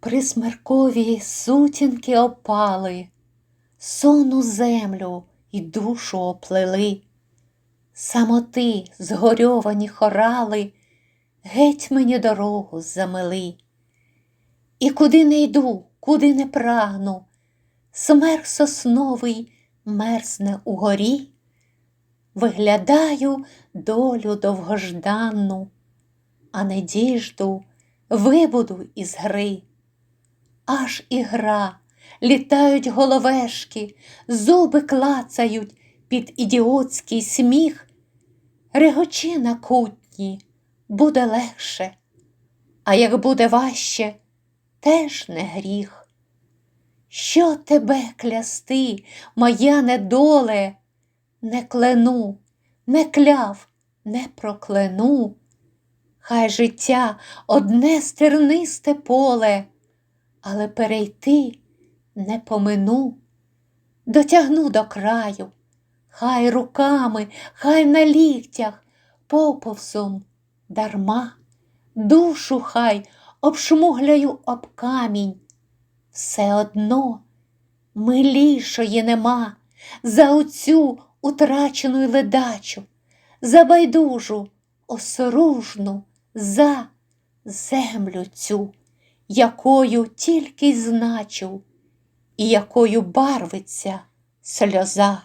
Присмеркові сутінки опали, сонну землю і душу оплели, самоти згорьовані хорали, геть мені дорогу замели. І куди не йду, куди не прагну, смерк сосновий мерзне угорі, виглядаю долю довгожданну, а не діжду вибуду із гри. Аж і гра, літають головешки, зуби клацають під ідіотський сміх. Регочи на кутні, буде легше, а як буде важче, теж не гріх. Що тебе клясти, моя недоле, не клену, не кляв, не проклену. Хай життя одне стернисте поле, але перейти не помину, дотягну до краю, хай руками, хай на ліктях, поповзом дарма, душу хай обшмугляю об камінь. Все одно милішої нема за оцю утрачену ледачу, за байдужу, осоружну, за землю цю, якою тільки й значу, і якою барвиться сльоза.